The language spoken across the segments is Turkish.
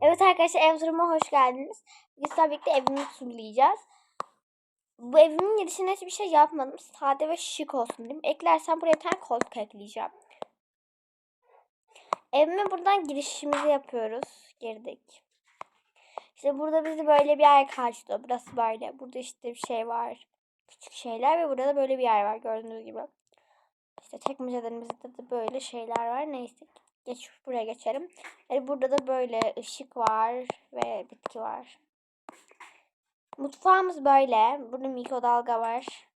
Evet arkadaşlar ev turuma hoş geldiniz. Biz tabii birlikte evimi turlayacağız. Bu evimin girişine hiçbir şey yapmadım. Sade ve şık olsun dedim. Eklersem buraya bir tane koltuk ekleyeceğim. Evime buradan girişimizi yapıyoruz. Girdik. İşte burada bizi böyle bir yer karşılıyor. Burası böyle. Burada işte bir şey var. Küçük şeyler ve burada da böyle bir yer var gördüğünüz gibi. İşte tek müzelerimizde de böyle şeyler var. Neyse geç buraya geçelim. Yani burada da böyle ışık var ve bitki var. Mutfağımız böyle. Burada mikrodalga var.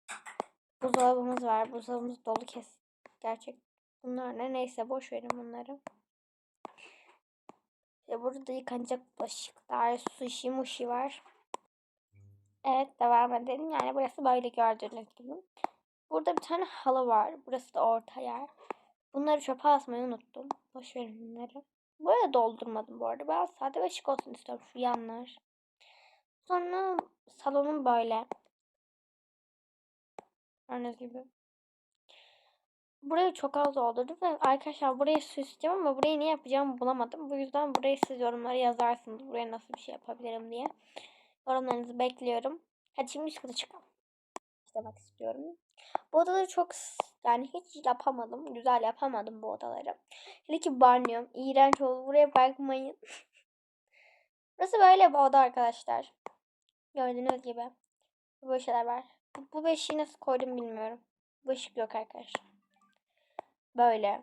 Buzdolabımız var. Buzdolabımız dolu kes. Gerçek. Bunlar ne? Neyse boş verin bunları. İşte burada da yıkanacak bulaşıklar, sushi, mushi var. Evet devam edelim. Yani burası böyle gördüğünüz gibi. Burada bir tane halı var. Burası da orta yer. Bunları çöpe atmayı unuttum. Boş verin bunları. Böyle doldurmadım bu arada. Ben sade ve şık olsun istiyorum şu yanlar. Sonra salonum böyle. Gördüğünüz gibi. Burayı çok az doldurdum ve arkadaşlar burayı süsleyeceğim ama burayı ne yapacağımı bulamadım. Bu yüzden burayı siz yorumlara yazarsınız. Buraya nasıl bir şey yapabilirim diye. Yorumlarınızı bekliyorum. Hadi şimdi çıkalım. İşte bak istiyorum. Bu odaları çok yani hiç yapamadım. Güzel yapamadım bu odaları. Hele ki banyom. iğrenç oldu. Buraya bakmayın. Burası böyle bir oda arkadaşlar. Gördüğünüz gibi. Böyle şeyler var. Bu, beşiği nasıl koydum bilmiyorum. Bu ışık yok arkadaşlar. Böyle.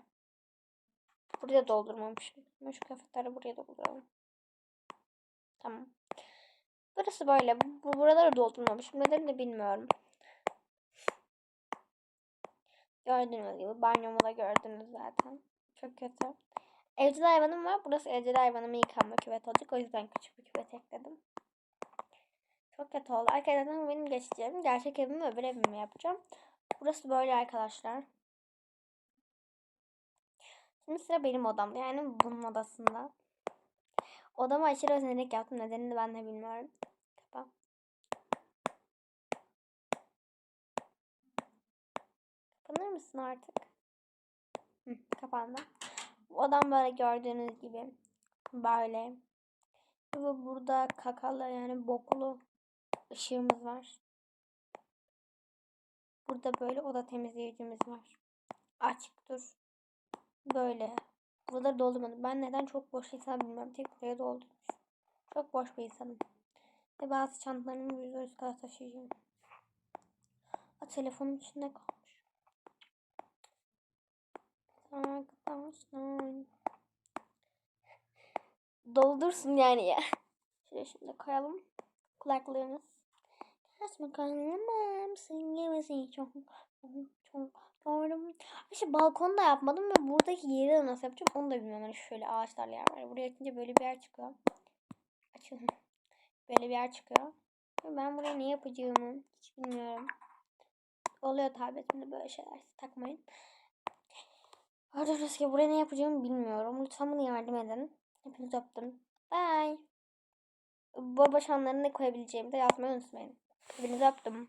Buraya doldurmamışım. Şu kıyafetleri buraya dolduralım. Tamam. Burası böyle. Bu, buraları doldurmamışım. Neden de bilmiyorum. Gördüğünüz gibi banyomu da gördünüz zaten. Çok kötü. Evcil hayvanım var. Burası evcil hayvanımı yıkanma küvet olacak. O yüzden küçük bir küvet ekledim. Çok kötü oldu. Arkadaşlar benim geçeceğim. Gerçek evimi öbür evimi yapacağım. Burası böyle arkadaşlar. Şimdi sıra benim odamda. Yani bunun odasında. Odama aşırı özenerek yaptım. Nedenini ben de bilmiyorum. Kapanır mısın artık? Hı, kapandı. Odam böyle gördüğünüz gibi. Böyle. Ve burada kakalı yani boklu ışığımız var. Burada böyle oda temizleyicimiz var. Açık dur. Böyle. Burada doldurmadım. Ben neden çok boş insan bilmiyorum. Tek buraya doldurmuş. Çok boş bir insanım. Ve bazı çantalarımı yüzde yüz kadar taşıyacağım. A, telefonun içinde kalmış. Arkadaşlar. Doldursun yani ya. Şöyle şimdi koyalım. Kulaklığımız. Kaç bakalım. Sen yemesin çok. Çok doğru. İşte balkonu da yapmadım ve buradaki yeri de nasıl yapacağım onu da bilmiyorum. Hani şöyle ağaçlarla yer var. Buraya açınca böyle bir yer çıkıyor. Açın. Böyle bir yer çıkıyor. Ben buraya ne yapacağımı hiç bilmiyorum. Oluyor tabletimde böyle şeyler. Takmayın. Gördüğünüz gibi buraya ne yapacağımı bilmiyorum. Lütfen bana yardım edin. Hepinizi öptüm. Bye. Bu başanlarını ne koyabileceğimi de yazmayı unutmayın. Hepinizi öptüm.